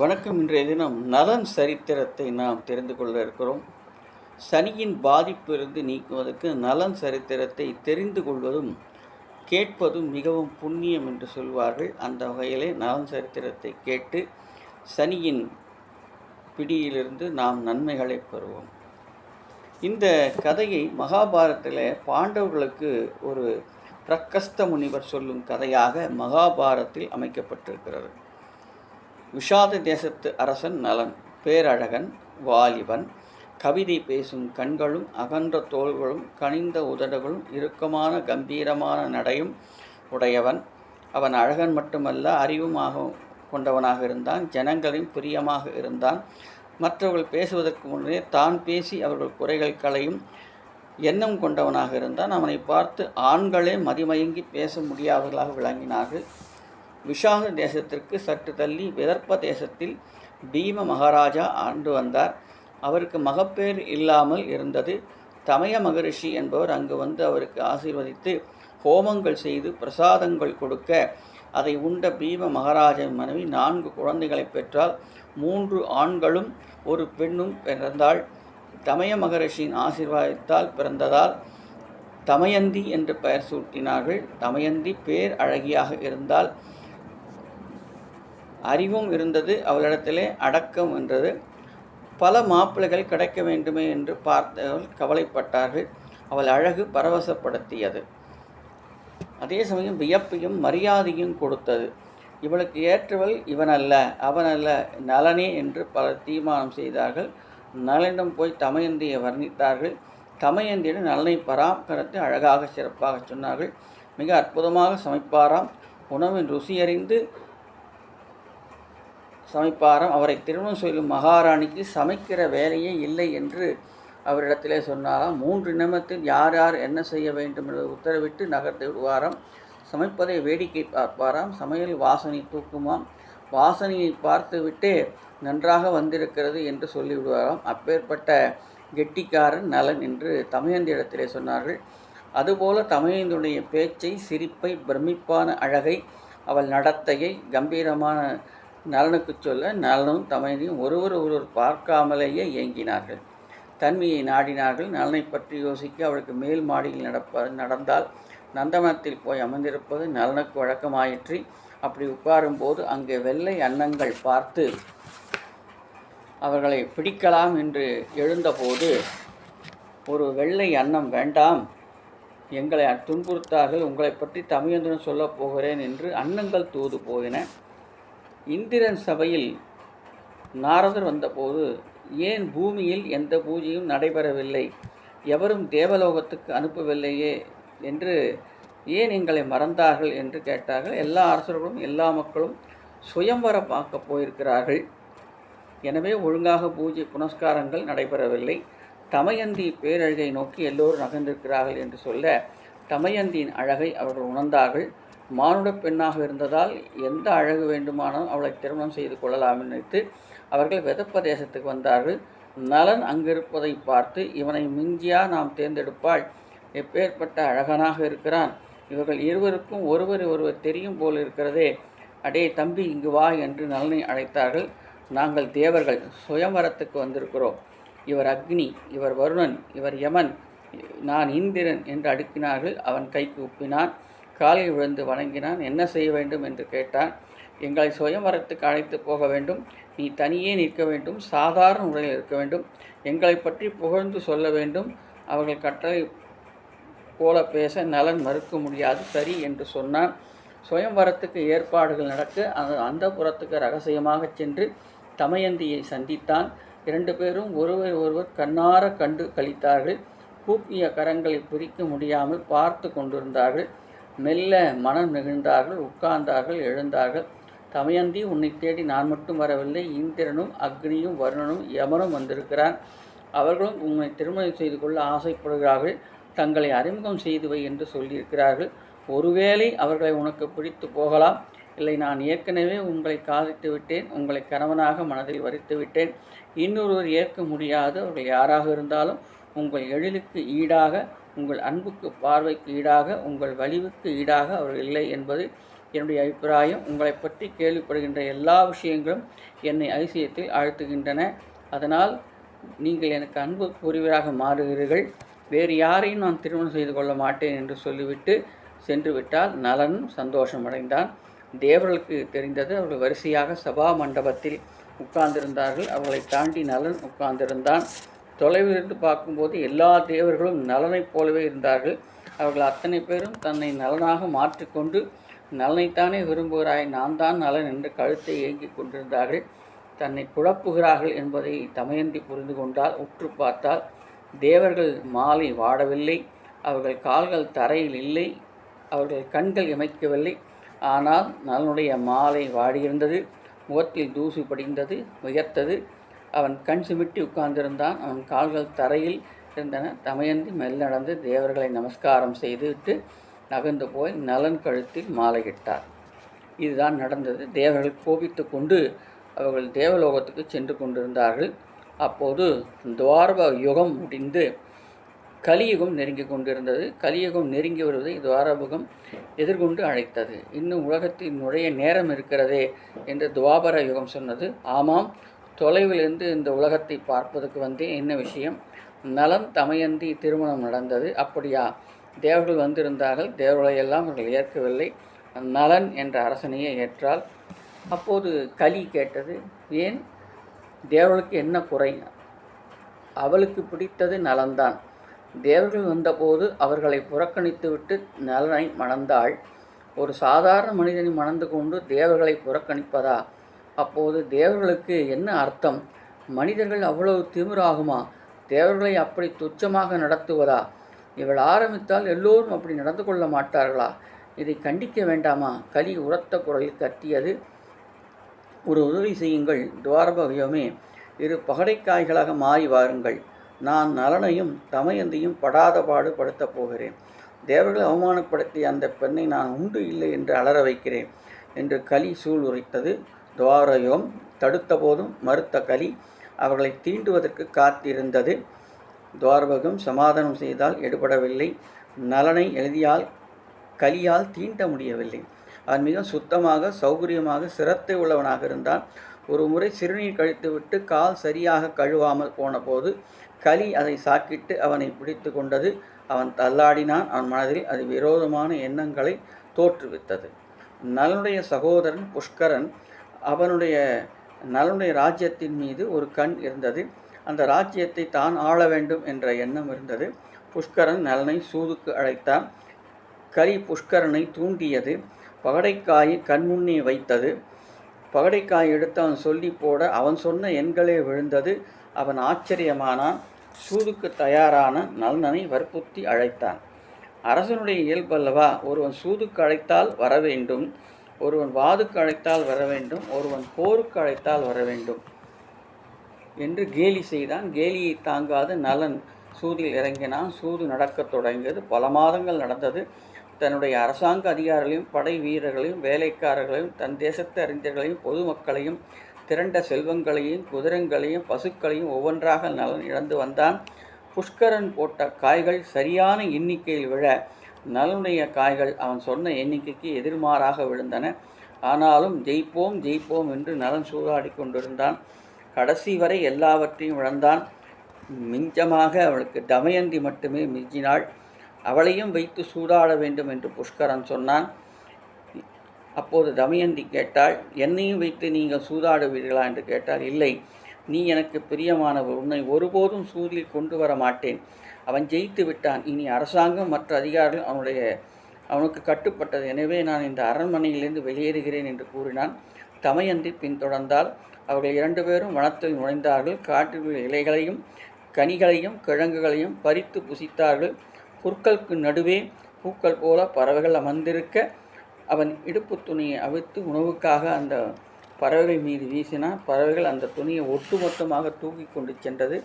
வணக்கம். இன்றைய தினம் நலன் சரித்திரத்தை நாம் தெரிந்து கொள்ள இருக்கிறோம். சனியின் பாதிப்பிலிருந்து நீக்குவதற்கு நலன் சரித்திரத்தை தெரிந்து கொள்வதும் கேட்பதும் மிகவும் புண்ணியம் என்று சொல்வார்கள். அந்த வகையிலே நலன் சரித்திரத்தை கேட்டு சனியின் பிடியிலிருந்து நாம் நன்மைகளை பெறுவோம். இந்த கதையை மகாபாரத்தில் பாண்டவர்களுக்கு ஒரு பிரக்கஸ்த முனிவர் சொல்லும் கதையாக மகாபாரத்தில் அமைக்கப்பட்டிருக்கிறது. விஷாத தேசத்து அரசன் நலன் பேரழகன் வாலிபன். கவிதை பேசும் கண்களும் அகன்ற தோள்களும் கனிந்த உதடுகளும் இறுக்கமான கம்பீரமான நடையும் உடையவன். அவன் அழகன் மட்டுமல்ல அறிவுமாக கொண்டவனாக இருந்தான் ஜனங்களின் பிரியமாக இருந்தான். மற்றவர்கள் பேசுவதற்கு முன்னே தான் பேசி அவர்கள் குறைகள் களையும் எண்ணம் கொண்டவனாக இருந்தான். அவனை பார்த்து ஆண்களே மதிமயங்கி பேச முடியாதவர்களாக விளங்கினார்கள். விஷாக தேசத்திற்கு சற்று தள்ளி விதர்ப்ப தேசத்தில் பீம மகாராஜா ஆண்டு வந்தார். அவருக்கு மகப்பேர் இல்லாமல் இருந்தது. தமய மகரிஷி என்பவர் அங்கு வந்து அவருக்கு ஆசீர்வதித்து ஹோமங்கள் செய்து பிரசாதங்கள் கொடுக்க அதை உண்ட பீம மகாராஜன் மனைவி நான்கு குழந்தைகளை பெற்றால் மூன்று ஆண்களும் ஒரு பெண்ணும் பிறந்தாள். தமய மகரிஷியின் ஆசீர்வாதத்தால் பிறந்ததால் தமயந்தி என்று பெயர் சூட்டினார்கள். தமயந்தி பேர் அழகியாக இருந்தால் அறிவும் இருந்தது அவளிடத்திலே அடக்கம் என்றது. பல மாப்பிள்ளைகள் கிடைக்க வேண்டுமே என்று பார்த்தவர்கள் கவலைப்பட்டார்கள். அவள் அழகு பரவசப்படுத்தியது. அதே சமயம் வியப்பையும் மரியாதையும் கொடுத்தது. இவளுக்கு ஏற்றவள் இவனல்ல அவனல்ல நலனே என்று பலர் தீர்மானம் செய்தார்கள். நலனிடம் போய் தமயந்தியை வர்ணித்தார்கள். தமயந்தியிடம் நலனை பராமரித்து அழகாக சிறப்பாக சொன்னார்கள். மிக அற்புதமாக சமைப்பாராம். உணவின் ருசியறிந்து சமைப்பாராம். அவரை திருமணம் செய்யும் மகாராணிக்கு சமைக்கிற வேலையே இல்லை என்று அவரிடத்திலே சொன்னாராம். மூன்று நிமிடத்தில் யார் யார் என்ன செய்ய வேண்டும் என்று உத்தரவிட்டு நகர்த்து விடுவாராம். சமைப்பதை வேடிக்கை பார்ப்பாராம். சமையல் வாசனை தூக்குமாம். வாசனையை பார்த்துவிட்டே நன்றாக வந்திருக்கிறது என்று சொல்லிவிடுவாராம். அப்பேற்பட்ட கெட்டிக்காரன் நலன் என்று தமயந்தியிடத்திலே சொன்னார்கள். அதுபோல தமயந்தியுடைய பேச்சை சிரிப்பை பிரமிப்பான அழகை அவள் நடத்தையை கம்பீரமான நலனுக்கு சொல்ல நலனும் தமையனையும் ஒருவர் ஒருவர் பார்க்காமலேயே இயங்கினார்கள். தன்மையை நாடினார்கள். நலனை பற்றி யோசிக்க அவளுக்கு மேல் மாடியில் நடப்ப நடந்தால் நந்தவனத்தில் போய் அமர்ந்திருப்பது நலனுக்கு வழக்கமாயிற்று. அப்படி உட்காரும்போது அங்கே வெள்ளை அன்னங்கள் பார்த்து அவர்களை பிடிக்கலாம் என்று எழுந்தபோது ஒரு வெள்ளை அன்னம் வேண்டாம். எங்களை துன்புறுத்தார்கள். உங்களை பற்றி தமிழந்துடன் சொல்லப் போகிறேன் என்று அன்னங்கள் தூது போயின. இந்திரன் சபையில் நாரதர் வந்தபோது ஏன் பூமியில் எந்த பூஜையும் நடைபெறவில்லை? எவரும் தேவலோகத்துக்கு அனுப்பவில்லையே என்று ஏன் எங்களை மறந்தார்கள் என்று கேட்டார்கள். எல்லா அரசர்களும் எல்லா மக்களும் சுயம்வரம் பார்க்க போயிருக்கிறார்கள். எனவே ஒழுங்காக பூஜை புனஸ்காரங்கள் நடைபெறவில்லை. தமயந்தி பேரழகை நோக்கி எல்லோரும் நகர்ந்திருக்கிறார்கள் என்று சொல்ல தமயந்தியின் அழகை அவர்கள் உணர்ந்தார்கள். மானுட பெண்ணாக இருந்ததால் எந்த அழகு வேண்டுமானாலும் அவளை திருமணம் செய்து கொள்ளலாம் நினைத்து அவர்கள் வெதப்பிரதேசத்துக்கு வந்தார்கள். நலன் அங்கிருப்பதை பார்த்து இவனை மிஞ்சியா நாம் தேர்ந்தெடுப்பாள். எப்பேற்பட்ட அழகனாக இருக்கிறான். இவர்கள் இருவருக்கும் ஒருவர் ஒருவர் தெரியும் போல் இருக்கிறதே. அடே தம்பி இங்கு வா என்று நலனை அழைத்தார்கள். நாங்கள் தேவர்கள் சுயம்பரத்துக்கு வந்திருக்கிறோம். இவர் அக்னி இவர் வருணன் இவர் யமன் நான் இந்திரன் என்று அடுக்கினார்கள். அவன் கைக்கு உப்பினான். காலில் விழுந்து வணங்கினான். என்ன செய்ய வேண்டும்? என்று கேட்டான். எங்களை சுயமரத்துக்கு அழைத்து போக வேண்டும். நீ தனியே நிற்க வேண்டும். சாதாரண உடையில் இருக்க வேண்டும். எங்களை பற்றி புகழ்ந்து சொல்ல வேண்டும். அவர்கள் கட்டளை போல பேச நலன் மறுக்க முடியாது. சரி என்று சொன்னான். சுயம்வரத்துக்கு ஏற்பாடுகள் நடக்க அந்த அந்த புறத்துக்கு ரகசியமாக சென்று தமயந்தியை சந்தித்தான். இரண்டு பேரும் ஒருவர் ஒருவர் கண்ணார கண்டு கழித்தார்கள் கூப்பிய கரங்களை பிரிக்க முடியாமல் பார்த்து கொண்டிருந்தார்கள். மெல்ல மனம் நெகிழ்ந்தார்கள் உட்கார்ந்தார்கள் எழுந்தார்கள். தமயந்தி உன்னை தேடி நான் மட்டும் வரவில்லை. இந்திரனும் அக்னியும் வருணனும் யமனும் வந்திருக்கிறான் அவர்களும் உன்னை திருமணம் செய்து கொள்ள ஆசைப்படுகிறார்கள். தங்களை அறிமுகம் செய்து வை என்று சொல்லியிருக்கிறார்கள். ஒருவேளை அவர்களை உனக்கு பிடித்து போகலாம். இல்லை நான் ஏற்கனவே உங்களை காதித்து விட்டேன். உங்களை கணவனாக மனதில் வரித்து விட்டேன். இன்னொருவர் ஏற்க முடியாது. அவர்கள் யாராக இருந்தாலும் உங்கள் எழிலுக்கு ஈடாக உங்கள் அன்புக்கு பார்வைக்கு ஈடாக உங்கள் வலிவுக்கு ஈடாக அவர்கள் இல்லை என்பது என்னுடைய அபிப்பிராயம். உங்களை பற்றி கேள்விப்படுகின்ற எல்லா விஷயங்களும் என்னை அதிசயத்தில் ஆழ்த்துகின்றன. அதனால் நீங்கள் எனக்கு அன்பு புரிவராக மாறுகிறீர்கள். வேறு யாரையும் நான் திருமணம் செய்து கொள்ள மாட்டேன் என்று சொல்லிவிட்டு சென்று விட்டால் நலன் சந்தோஷமடைந்தான் தேவர்களுக்கு தெரிந்தது அவர்கள் வரிசையாக சபா மண்டபத்தில் உட்கார்ந்திருந்தார்கள். அவர்களை தாண்டி நலன் உட்கார்ந்திருந்தான். தொலைவிலிருந்து பார்க்கும்போது எல்லா தேவர்களும் நலனைப் போலவே இருந்தார்கள். அவர்கள் அத்தனை பேரும் தன்னை நலனாக மாற்றிக்கொண்டு நலனைத்தானே விரும்புகிறாய் நான் தான் நலன் என்று கழுத்தை ஏங்கிக் கொண்டிருந்தார்கள். தன்னை குழப்புகிறார்கள் என்பதை தமயந்தி புரிந்து கொண்டால் உற்று பார்த்தால் தேவர்கள் மாலை வாடவில்லை அவர்கள் கால்கள் தரையில் இல்லை அவர்கள் கண்கள் இமைக்கவில்லை. ஆனால் நலனுடைய மாலை வாடியிருந்தது முகத்தில் தூசு படிந்தது உயர்த்தது. அவன் கண் சிமிட்டி உட்கார்ந்திருந்தான். அவன் கால்கள் தரையில் இருந்தன. தமயந்தி மெல்ல நடந்து தேவர்களை நமஸ்காரம் செய்துவிட்டு நகர்ந்து போய் நலன் கழுத்தில் மாலையிட்டார் இதுதான் நடந்தது. தேவர்கள் கோபித்து கொண்டு அவர்கள் தேவலோகத்துக்கு சென்று கொண்டிருந்தார்கள். அப்போது துவாரப யுகம் முடிந்து கலியுகம் நெருங்கி கொண்டிருந்தது. கலியுகம் நெருங்கி வருவதை துவாரபுகம் எதிர்கொண்டு அழைத்தது. இன்னும் உலகத்தில் நுழைய நேரம் இருக்கிறதே என்று துவாபர யுகம் சொன்னது. ஆமாம் தொலைவிலிருந்து இந்த உலகத்தை பார்ப்பதற்கு வந்தே என்ன விஷயம்? நலன் தமயந்தி திருமணம் நடந்தது. அப்படியா? தேவர்கள் வந்திருந்தார்கள். தேவர்களை எல்லாம் அவர்கள் ஏற்கவில்லை. நலன் என்ற அரசனையே ஏற்றால். அப்போது கலி கேட்டது ஏன்? தேவர்களுக்கு என்ன குறை? அவளுக்கு பிடித்தது நலன்தான். தேவர்கள் வந்தபோது அவர்களை புறக்கணித்துவிட்டு நலனை மணந்தாள். ஒரு சாதாரண மனிதனை மணந்து கொண்டு தேவர்களை புறக்கணிப்பதா? அப்போது தேவர்களுக்கு என்ன அர்த்தம்? மனிதர்கள் அவ்வளவு திமிராகுமா? தேவர்களை அப்படி துச்சமாக நடத்துவதா? இவள் ஆரம்பித்தால் எல்லோரும் அப்படி நடந்து கொள்ள மாட்டார்களா? இதை கண்டிக்க வேண்டாமா? கலி உரத்த குரலில் கத்தியது. ஒரு உதவி செய்யுங்கள் துவாரபவியமே இரு பகடைக்காய்களாக மாறி வாருங்கள். நான் நலனையும் தமயந்தையும் படாத பாடு படுத்தப் போகிறேன். தேவர்களை அவமானப்படுத்திய அந்த பெண்ணை நான் உண்டு இல்லை என்று அலற வைக்கிறேன் என்று கலி சூழ் துவாரையும் தடுத்த போதும் மறுத்த கலி அவர்களை தீண்டுவதற்கு காத்திருந்தது. துவாரபகம் சமாதானம் செய்தால் எடுபடவில்லை. நலனை எழுதியால் கலியால் தீண்ட முடியவில்லை. அவன் மிக சுத்தமாக சௌகரியமாக சிரத்தை உள்ளவனாக இருந்தான். ஒரு முறை சிறுநீர் கழித்துவிட்டு கால் சரியாக கழுவாமல் போனபோது களி அதை சாக்கிட்டு அவனை பிடித்து கொண்டது. அவன் தள்ளாடினான். அவன் மனதில் அது விரோதமான எண்ணங்களை தோற்றுவித்தது. நலனுடைய சகோதரன் புஷ்கரன் அவனுடைய நலனுடைய ராஜ்யத்தின் மீது ஒரு கண் இருந்தது. அந்த ராஜ்யத்தை தான் ஆள வேண்டும் என்ற எண்ணம் இருந்தது. புஷ்கரன் நலனை சூதுக்கு அழைத்தான். கரி புஷ்கரனை தூண்டியது. பகடைக்காயை கண்முன்னே வைத்தது. பகடைக்காய் எடுத்து அவன் சொல்லி போட அவன் சொன்ன எண்களே விழுந்தது. அவன் ஆச்சரியமானான். சூதுக்கு தயாரான நலனனை வற்புறுத்தி அழைத்தான். அரசனுடைய இயல்பல்லவா? ஒருவன் சூதுக்கு அழைத்தால் வர வேண்டும். ஒருவன் வாதுக்கு அழைத்தால் வர வேண்டும் ஒருவன் போருக்கு அழைத்தால் வர வேண்டும். என்று கேலி செய்தான். கேலியை தாங்காது நலன். சூதில் இறங்கினான். சூது நடக்கத் தொடங்கியது. பல மாதங்கள் நடந்தது. தன்னுடைய அரசாங்க அதிகாரிகளையும் படை வீரர்களையும் வேலைக்காரர்களையும் தன் தேசத்து அறிஞர்களையும் பொதுமக்களையும் திரண்ட செல்வங்களையும் குதிரங்களையும் பசுக்களையும் ஒவ்வொன்றாக நலன் இழந்து வந்தான். புஷ்கரன் போட்ட காய்கள் சரியான எண்ணிக்கையில் விழ நலனுடைய காய்கள் அவன் சொன்ன எண்ணிக்கைக்கு எதிர்மாறாக விழுந்தன. ஆனாலும் ஜெயிப்போம் ஜெயிப்போம் என்று நலன் சூதாடி கொண்டிருந்தான். கடைசி வரை எல்லாவற்றையும் இழந்தான். மிஞ்சமாக அவளுக்கு தமயந்தி மட்டுமே மிஞ்சினாள். அவளையும் வைத்து சூதாட வேண்டும் என்று புஷ்கரன் சொன்னான். அப்போது தமயந்தி கேட்டாள் என்னையும் வைத்து நீங்கள் சூதாடுவீர்களா என்று கேட்டால் இல்லை. நீ எனக்கு பிரியமானவர். உன்னை ஒருபோதும் சூதில் கொண்டு வர மாட்டேன். அவன் ஜெயித்து விட்டான். இனி அரசாங்கம் மற்ற அதிகாரிகள் அவனுடைய அவனுக்கு கட்டுப்பட்டது. எனவே நான் இந்த அரண்மனையிலிருந்து வெளியேறுகிறேன் என்று கூறினான். தமையந்தி பின்தொடர்ந்தால் அவர்கள் இரண்டு பேரும் வனத்தில் நுழைந்தார்கள். காட்டில் உள்ள இலைகளையும் கனிகளையும் கிழங்குகளையும் பறித்து புசித்தார்கள். புற்களுக்கு நடுவே பூக்கள் போல பறவைகள் அமர்ந்திருக்க அவன் இடுப்பு துணியை அவிழ்த்து உணவுக்காக அந்த பறவைகள் மீது வீசினான். பறவைகள் அந்த துணியை ஒட்டுமொத்தமாக தூக்கி கொண்டு சென்றது.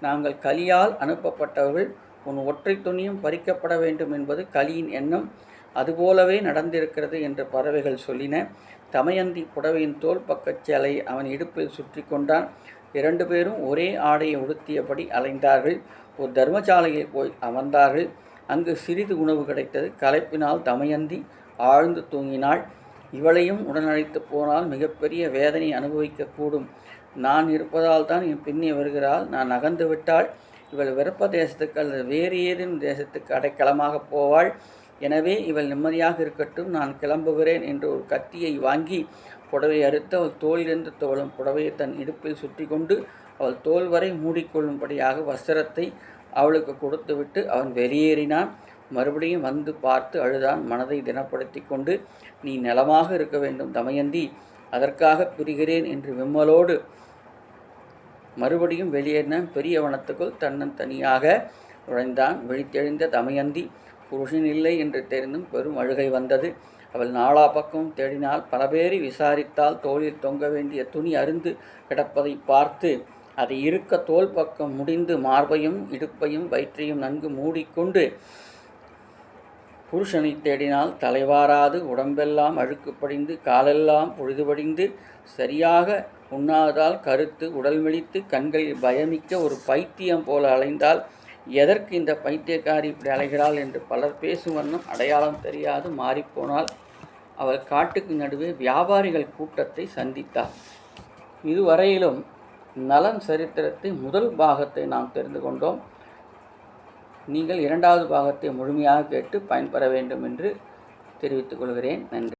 நாங்கள் கலியால் அனுப்பப்பட்டவர்கள் உன் ஒற்றை துணியும் பறிக்கப்பட வேண்டும் என்பது கலியின் எண்ணம். அதுபோலவே நடந்திருக்கிறது என்று பறவைகள் சொல்லின. தமயந்தி புடவையின் தோல் பக்கச் சேலை அவன் இடுப்பில் சுற்றி கொண்டான். இரண்டு பேரும் ஒரே ஆடையை உடுத்தியபடி அலைந்தார்கள். ஒரு தர்மசாலையில் போய் அமர்ந்தார்கள். அங்கு சிறிது உணவு கிடைத்தது. களைப்பினால் தமயந்தி ஆழ்ந்து தூங்கினாள். இவளையும் உடனழைத்து போனால் மிகப்பெரிய வேதனை அனுபவிக்கக்கூடும். நான் இருப்பதால் தான் என் பின்னி வருகிறாள். நான் நகர்ந்து விட்டால் இவள் விருப்ப தேசத்துக்கு அல்லது வேறு ஏதேனும் தேசத்துக்கு அடைக்கலமாக போவாள். எனவே இவள் நிம்மதியாக இருக்கட்டும். நான் கிளம்புகிறேன் என்று ஒரு கத்தியை வாங்கி புடவை அறுத்து அவள் தோளிலிருந்து தோளும் புடவையை தன் இடுப்பில் சுற்றி கொண்டு அவள் தோல் வரை மூடிக்கொள்ளும்படியாக வஸ்திரத்தை அவளுக்கு கொடுத்துவிட்டு அவன் வெளியேறினான். மறுபடியும் வந்து பார்த்து அழுதான் மனதை தினப்படுத்தி கொண்டு நீ நலமாக இருக்க வேண்டும் தமயந்தி அதற்காக பிரிகிறேன் என்று விம்மலோடு மறுபடியும் வெளியேறின பெரிய வனத்துக்குள் தன்னன் தனியாக நுழைந்தான். விழித்தெழுந்த தமயந்தி புருஷன் இல்லை என்று தெரிந்தும் பெரும் அழுகை வந்தது. அவள் நாலா பக்கம் தேடினால் பல பேரை விசாரித்தால் தோளில் தொங்க வேண்டிய துணி அருந்து கிடப்பதை பார்த்து அதை இருக்க தோல் பக்கம் முடிந்து மார்பையும் இடுப்பையும் வயிற்றையும் நன்கு மூடிக்கொண்டு புருஷனை தேடினால் தலைவாராது உடம்பெல்லாம் அழுக்கு படிந்து காலெல்லாம் பொழுதுபடிந்து சரியாக உண்ணாததால் கருத்து உடல் மெலித்து கண்களில் பயமிக்க ஒரு பைத்தியம் போல அலைந்தால் எதற்கு இந்த பைத்தியக்காரி இப்படி அலைகிறாள் என்று பலர் பேசும் வண்ணம் அடையாளம் தெரியாது மாறிப்போனால் அவள் காட்டுக்கு நடுவே வியாபாரிகள் கூட்டத்தை சந்தித்தார். இதுவரையிலும் நலன் சரித்திரத்தை முதல் பாகத்தை நாம் தெரிந்து கொண்டோம். நீங்கள் இரண்டாவது பாகத்தை முழுமையாக கேட்டு பயன்பெற வேண்டும் என்று தெரிவித்துக் கொள்கிறேன். நன்றி.